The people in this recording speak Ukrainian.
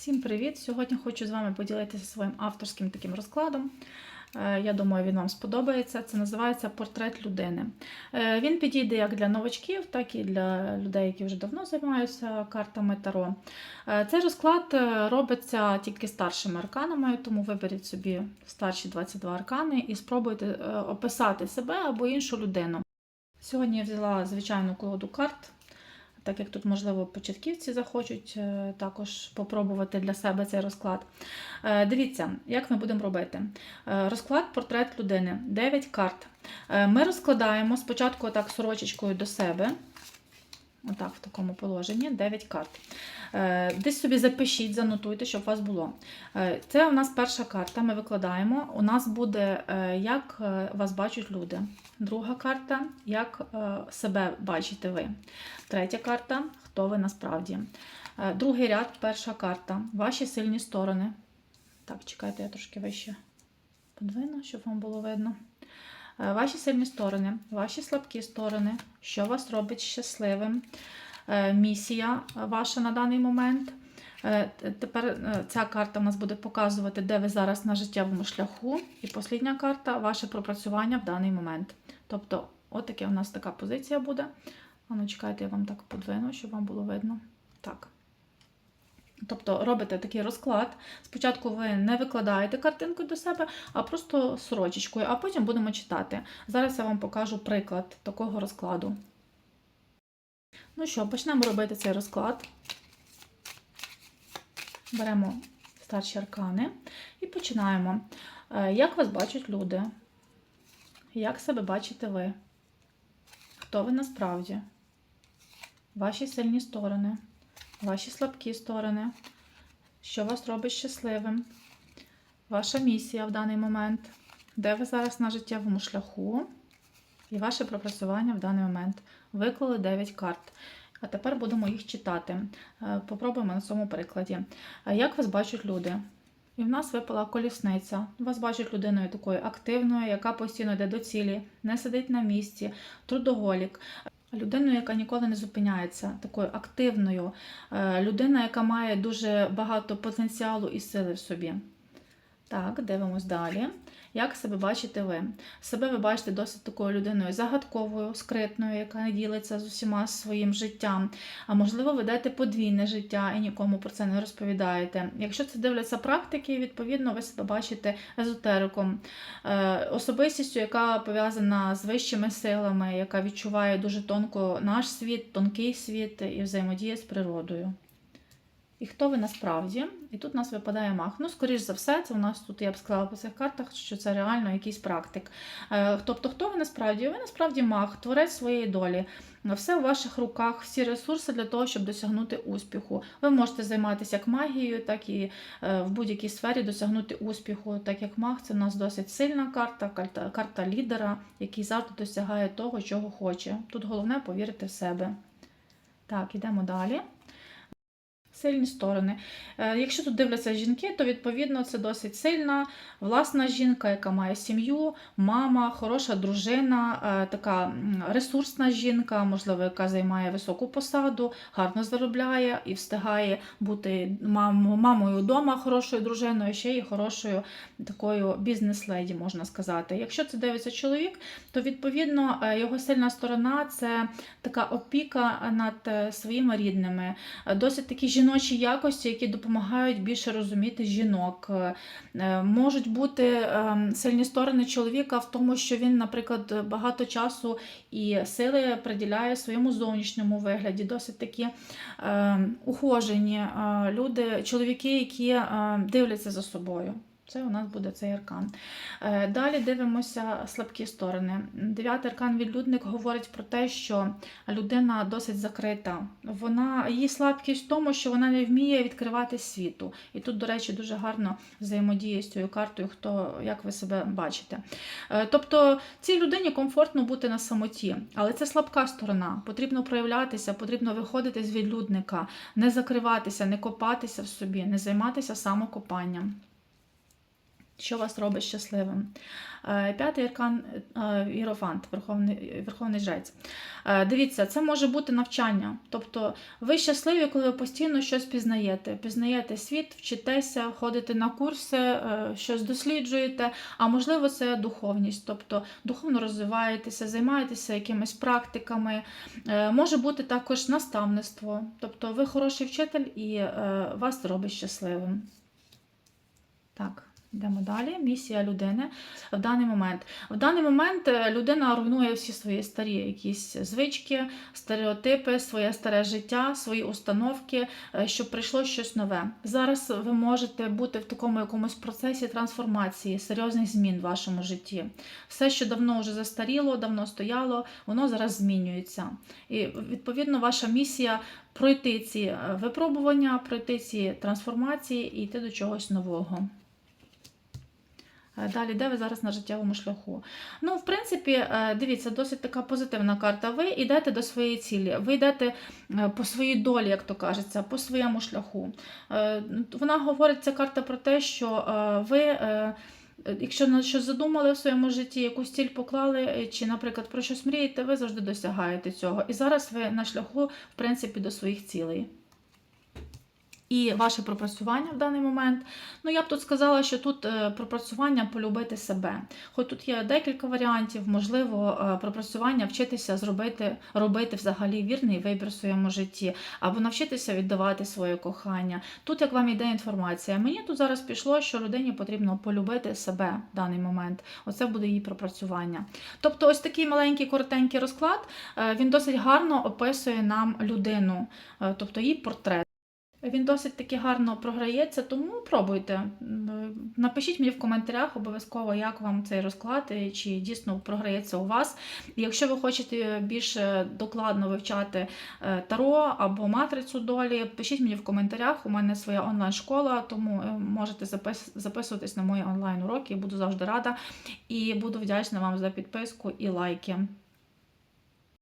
Всім привіт! Сьогодні хочу з вами поділитися своїм авторським таким розкладом. Е, Я думаю, він вам сподобається. Це називається портрет людини. Е, Він підійде як для новачків, так і для людей, які вже давно займаються картами Таро. Е, Цей розклад робиться тільки старшими арканами, тому виберіть собі старші 22 аркани і спробуйте описати себе або іншу людину. Сьогодні я взяла звичайну колоду карт. Так як тут, можливо, початківці захочуть е, також попробувати для себе цей розклад. Е, Дивіться, як ми будемо робити. Е, Розклад портрет людини. 9 карт. Ми розкладаємо спочатку так сорочечкою до себе. Отак, в такому положенні 9 карт. Е, Десь собі запишіть, занотуйте, щоб у вас було. Е, Це у нас перша карта. Ми викладаємо. У нас буде, е, як вас бачать люди. Друга карта, як себе бачите ви. Третя карта хто ви насправді. Другий ряд, перша карта. Ваші сильні сторони. Так, чекайте, я трошки вище подвину, щоб вам було видно. Е, Ваші сильні сторони, ваші слабкі сторони, що вас робить щасливим, е, місія ваша на даний момент. Е, Тепер ця карта в нас буде показувати, де ви зараз на життєвому шляху. І послідня карта ваше пропрацювання в даний момент. Тобто, отаке у нас така позиція буде. А ну, чекайте, я вам так подвину, щоб вам було видно. Так. Тобто робите такий розклад. Спочатку ви не викладаєте картинку до себе, а просто сорочечкою, а потім будемо читати. Зараз я вам покажу приклад такого розкладу. Ну що, почнемо робити цей розклад. Беремо старші аркани і починаємо. Е, Як вас бачать люди? Як себе бачите ви? Хто ви насправді? Ваші сильні сторони, ваші слабкі сторони, що вас робить щасливим, ваша місія в даний момент, де ви зараз на життєвому шляху, і ваше пропрацювання в даний момент. Виклали 9 карт. А тепер будемо їх читати. Е, Попробуємо на цьому прикладі. Е, Як вас бачать люди? І в нас випала колісниця. Вас бачать людиною такою активною, яка постійно йде до цілі, не сидить на місці, трудоголік. Людиною, яка ніколи не зупиняється, такою активною, Е, людина, яка має дуже багато потенціалу і сили в собі. Так, дивимось далі. Як себе бачите ви? Себе ви бачите досить такою людиною загадковою, скритною, яка не ділиться з усіма своїм життям. А можливо, ведете подвійне життя і нікому про це не розповідаєте. Якщо це дивляться практики, відповідно, ви себе бачите езотериком, е, особистістю, яка пов'язана з вищими силами, яка відчуває дуже тонко наш світ, тонкий світ і взаємодіє з природою. І хто ви насправді? І тут у нас випадає мах. Ну, скоріш за все, це у нас тут, я б сказала по цих картах, що це реально якийсь практик. Е, Тобто, хто ви насправді? Ви насправді мах, творець своєї долі. Все в ваших руках, всі ресурси для того, щоб досягнути успіху. Ви можете займатися як магією, так і е, в будь-якій сфері досягнути успіху. Так як маг, це в нас досить сильна карта, карта, карта лідера, який завжди досягає того, чого хоче. Тут головне повірити в себе. Так, ідемо далі. Сильні сторони. Е, Якщо тут дивляться жінки, то відповідно це досить сильна, власна жінка, яка має сім'ю, мама, хороша дружина, е, така ресурсна жінка, можливо, яка займає високу посаду, гарно заробляє і встигає бути мамою вдома, хорошою дружиною, ще й хорошою такою бізнес-леді, можна сказати. Якщо це дивиться чоловік, то відповідно е, його сильна сторона це така опіка над своїми рідними, досить такі жіночі якості, які допомагають більше розуміти жінок. Е, е, Можуть бути е, сильні сторони чоловіка в тому, що він, наприклад, багато часу і сили приділяє своєму зовнішньому вигляді, досить такі е, ухожені е, люди, чоловіки, які е, дивляться за собою. Це у нас буде цей аркан. Е, Далі дивимося слабкі сторони. Дев'ятий аркан відлюдник говорить про те, що людина досить закрита. Вона її слабкість в тому, що вона не вміє відкривати світу. І тут, до речі, дуже гарно взаємодіє з цією картою, хто як ви себе бачите. Е, Тобто цій людині комфортно бути на самоті, але це слабка сторона. Потрібно проявлятися, потрібно виходити з відлюдника, не закриватися, не копатися в собі, не займатися самокопанням. Що вас робить щасливим? Е, П'ятий аркан е, Іерофант, Верховний, Верховний Жрець. Е, Дивіться, це може бути навчання. Тобто ви щасливі, коли ви постійно щось пізнаєте. Пізнаєте світ, вчитеся, ходите на курси, е, щось досліджуєте, а можливо, це духовність, тобто духовно розвиваєтеся, займаєтеся якимись практиками. Е, Може бути також наставництво, тобто ви хороший вчитель і е, вас робить щасливим. Так. Йдемо далі. Місія людини в даний момент. В даний момент е, людина руйнує всі свої старі якісь звички, стереотипи, своє старе життя, свої установки, е, щоб прийшло щось нове. Зараз ви можете бути в такому якомусь процесі трансформації, серйозних змін в вашому житті. Все, що давно вже застаріло, давно стояло, воно зараз змінюється. І відповідно ваша місія пройти ці е, випробування, пройти ці трансформації і йти до чогось нового. Е, Далі, де ви зараз на життєвому шляху? Ну, в принципі, е, дивіться, досить така позитивна карта. Ви йдете до своєї цілі, ви йдете е, по своїй долі, як то кажеться, по своєму шляху. Вона говорить, ця карта про те, що ви. Якщо на щось задумали в своєму житті, якусь ціль поклали, чи, наприклад, про щось мрієте, ви завжди досягаєте цього. І зараз ви на шляху, в принципі, до своїх цілей. І ваше пропрацювання в даний момент. Ну, я б тут сказала, що тут е, пропрацювання полюбити себе. Хоч тут є декілька варіантів, можливо, е, пропрацювання вчитися зробити, робити взагалі вірний вибір в своєму житті, або навчитися віддавати своє кохання. Тут як вам йде інформація. Мені тут зараз пішло, що людині потрібно полюбити себе в даний момент. Оце буде її пропрацювання. Тобто, ось такий маленький коротенький розклад, е, він досить гарно описує нам людину, тобто її портрет. Він досить таки гарно програється, тому пробуйте. Напишіть мені в коментарях обов'язково, як вам цей розклад, чи дійсно програється у вас. Якщо ви хочете більш докладно вивчати е, таро або матрицю долі, пишіть мені в коментарях. У мене своя онлайн-школа, тому е, можете запис- записуватись на мої онлайн-уроки. Буду завжди рада і буду вдячна вам за підписку і лайки.